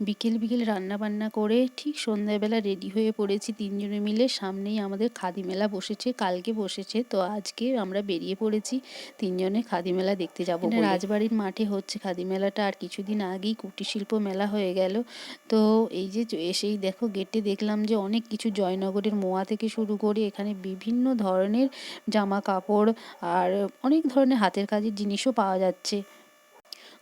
বিকেল বিকেল রান্না বান্না করে ঠিক সন্ধ্যাবেলা রেডি হয়ে পড়েছি তিনজনে মিলে। সামনেই আমাদের খাদি মেলা বসেছে কালকে বসেছে। তো আজকে আমরা বেরিয়ে পড়েছি তিনজনে খাদি মেলা দেখতে যাব রাজবাড়ির মাঠে হচ্ছে খাদি মেলাটা। আর কিছুদিন আগেই কুটির শিল্প মেলা হয়ে গেল। তো এই যে এসেই দেখো গেটে দেখলাম যে অনেক কিছু জয়নগরের মোয়া থেকে শুরু করে এখানে বিভিন্ন ধরনের জামা কাপড় আর অনেক ধরনের হাতের কাজের জিনিসও পাওয়া যাচ্ছে।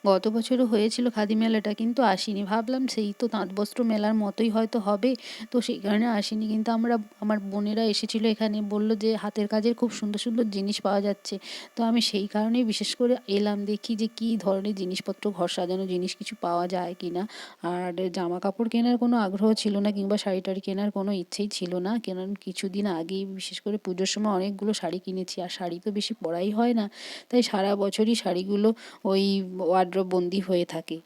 গত বছরও হয়েছিল খাদি মেলাটা, কিন্তু আসিনি। ভাবলাম সেই তো তাঁতবস্ত্র মেলার মতোই হয়তো হবে। তো সেই কারণে আসিনি। কিন্তু আমরা, আমার বোনেরা এসেছিল এখানে, বলল যে হাতের কাজের খুব সুন্দর সুন্দর জিনিস পাওয়া যাচ্ছে। তো আমি সেই কারণেই বিশেষ করে এলাম, দেখি যে কী ধরনের জিনিসপত্র, ঘর সাজানো জিনিস কিছু পাওয়া যায় কি না আর জামা কাপড় কেনার কোনো আগ্রহ ছিল না, কিংবা শাড়ি টাড়ি কেনার কোনো ইচ্ছেই ছিল না। কেন কিছুদিন আগেই বিশেষ করে পুজোর সময় অনেকগুলো শাড়ি কিনেছি, আর শাড়ি তো বেশি পরাই হয় না। তাই সারা বছরই শাড়িগুলো ওই ওয়ার্ড্রোব বন্দি হয়ে থাকে।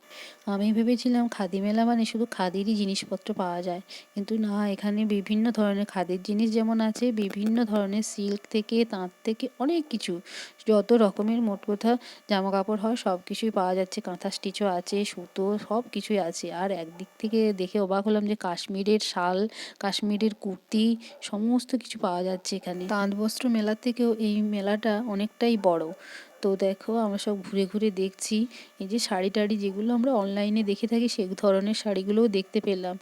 আমি ভেবেছিলাম খাদি মেলা মানে শুধু খাদিরই জিনিসপত্র পাওয়া যায়। কিন্তু না, এখানে বিভিন্ন ধরনের খাদির জিনিস যেমন আছে, বিভিন্ন ধরনের সিল্ক থেকে, তাঁত থেকে অনেক কিছু। যত রকমের মোট কথা জামা কাপড় হয়, সব কিছুই পাওয়া যাচ্ছে। কাঁথা স্টিচও আছে, সুতো, সব কিছুই আছে। আর একদিক থেকে দেখে অবাক হলাম যে কাশ্মীরের শাল, কাশ্মীরের কুর্তি, সমস্ত কিছু পাওয়া যাচ্ছে এখানে। তাঁত বস্ত্র মেলার থেকেও এই মেলাটা অনেকটাই বড়। তো দেখো আমরা সব ঘুরে ঘুরে দেখছি, এই যে শাড়ি টাড়ি যেগুলো আমরা অনলাইনে দেখে থাকি, সে ধরনের শাড়িগুলোও দেখতে পেলাম।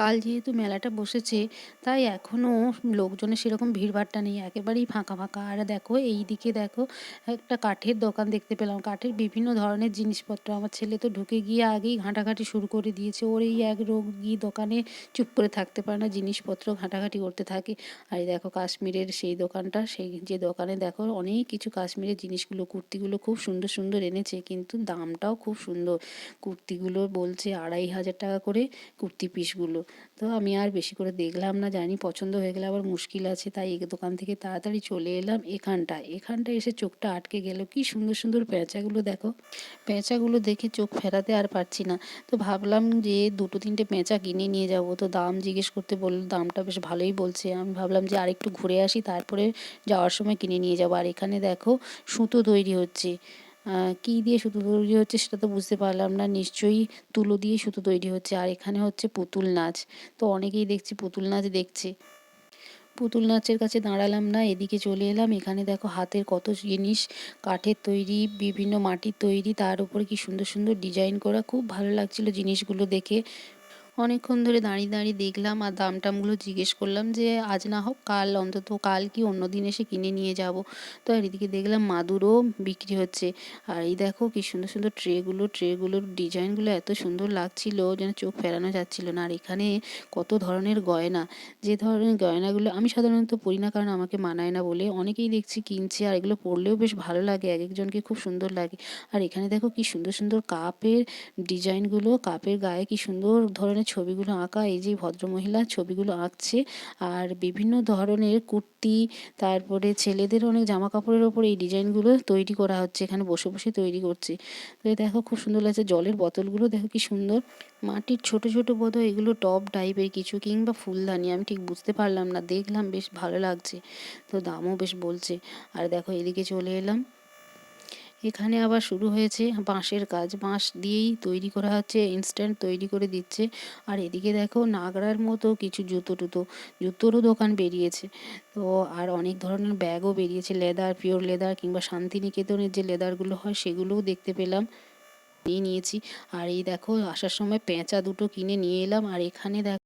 কাল যেহেতু মেলাটা বসেছে, তাই এখনও লোকজনের সেরকম ভিড়ভাট্টা নেই, একেবারেই ফাঁকা ফাঁকা। আর দেখো, এই দিকে দেখো, একটা কাঠের দোকান দেখতে পেলাম। কাঠের বিভিন্ন ধরনের জিনিসপত্র। আমার ছেলে তো ঢুকে গিয়ে আগেই ঘাঁটাঘাঁটি শুরু করে দিয়েছে। ওর এই এক রোগী দোকানে চুপ করে থাকতে পারে না, জিনিসপত্র ঘাঁটাঘাঁটি করতে থাকে। আর দেখো, কাশ্মীরের সেই দোকানটা, সেই যে দোকানে দেখো, অনেক কিছু কাশ্মীরের জিনিসগুলো, কুর্তিগুলো খুব সুন্দর সুন্দর এনেছে। কিন্তু দামটাও খুব সুন্দর। কুর্তিগুলো বলছে আড়াই হাজার টাকা করে কুর্তি পিসগুলো। তো আমি আর বেশি করে দেখলাম না, জানি পছন্দ হয়ে গেলে আবার মুশকিল আছে, তাই এই দোকান থেকে তাড়াতাড়ি চলে এলাম এখানটায়। এখানটায় এসে চোখটা আটকে গেল, কি সুন্দর সুন্দর পেঁচাগুলো দেখো। পেঁচাগুলো দেখে চোখ ফেরাতে আর পারছি না। তো ভাবলাম যে দুটো তিনটে পেঁচা কিনে নিয়ে যাব, তো দাম জিজ্ঞেস করতে বলল, দামটা বেশ ভালোই বলছে। আমি ভাবলাম যে আরেকটু ঘুরে আসি, তারপরে যাওয়ার সময় কিনে নিয়ে যাব। আর এখানে দেখো সুতো তৈরি হচ্ছে। কী দিয়ে সুতো তৈরি হচ্ছে সেটা তো বুঝতে পারলাম না। নিশ্চয়ই তুলো দিয়ে সুতো তৈরি হচ্ছে। আর এখানে হচ্ছে পুতুল নাচ। তো অনেকেই দেখছি পুতুল নাচ দেখছে। পুতুল নাচের কাছে দাঁড়ালাম না, এদিকে চলে এলাম। এখানে দেখো হাতের কত জিনিস, কাঠের তৈরি, বিভিন্ন মাটির তৈরি। তার উপরে কি সুন্দর সুন্দর ডিজাইন করা। খুব ভালো লাগছিল জিনিসগুলো দেখে। অনেকক্ষণ ধরে দাঁড়িয়ে দাঁড়িয়ে দেখলাম আর দাম টামগুলো জিজ্ঞেস করলাম যে, আজ না হোক, কাল অন্তত কাল কি অন্য দিন এসে কিনে নিয়ে যাব? তো আর এদিকে দেখলাম মাদুরও বিক্রি হচ্ছে। আর এই দেখো কি সুন্দর সুন্দর ট্রেগুলো, ট্রেগুলোর ডিজাইনগুলো এত সুন্দর লাগছিল, যেন চোখ ফেরানো যাচ্ছিল না। আর এখানে কত ধরনের গয়না। যে ধরনের গয়নাগুলো আমি সাধারণত পরি না, কারণ আমাকে মানায় না বলে। অনেকেই দেখছি কিনছে আর এগুলো পরলেও বেশ ভালো লাগে এক একজনকে খুব সুন্দর লাগে। আর এখানে দেখো কি সুন্দর সুন্দর কাপের ডিজাইনগুলো, কাপের গায়ে কি সুন্দর ধরনের ছবিগুলো আঁকা, এই যে ভদ্রমহিলা ছবিগুলো আঁকছে আর বিভিন্ন ধরনের কুর্তি, তারপরে ছেলেদের অনেক জামা কাপড়ের ওপর এই ডিজাইনগুলো তৈরি করা হচ্ছে, এখানে বসে বসে তৈরি করছে। তো দেখো খুব সুন্দর লাগছে, জলের বোতলগুলো দেখো কি সুন্দর। মাটির ছোট ছোট বোধহয় এগুলো টপ টাইপের কিছু কিংবা ফুলদানি, আমি ঠিক বুঝতে পারলাম না, দেখলাম বেশ ভালো লাগছে। তো দামও বেশ বলছে। আর দেখো এদিকে চলে এলাম। এখানে আবার শুরু হয়েছে বাঁশের কাজ। বাঁশ দিয়েই তৈরি করা হচ্ছে ইনস্ট্যান্ট তৈরি করে দিচ্ছে। আর এদিকে দেখো নাগরার মতো কিছু জুতো টুতো, জুতোরও দোকান বেরিয়েছে। তো আর অনেক ধরনের ব্যাগও বেরিয়েছে, লেদার, পিওর লেদার কিংবা শান্তিনিকেতনের যে লেদারগুলো হয় সেগুলোও দেখতে পেলাম। নিয়ে নিয়েছি। আর এই দেখো আসার সময় পেঁচা দুটো কিনে নিয়ে এলাম। আর এখানে দেখো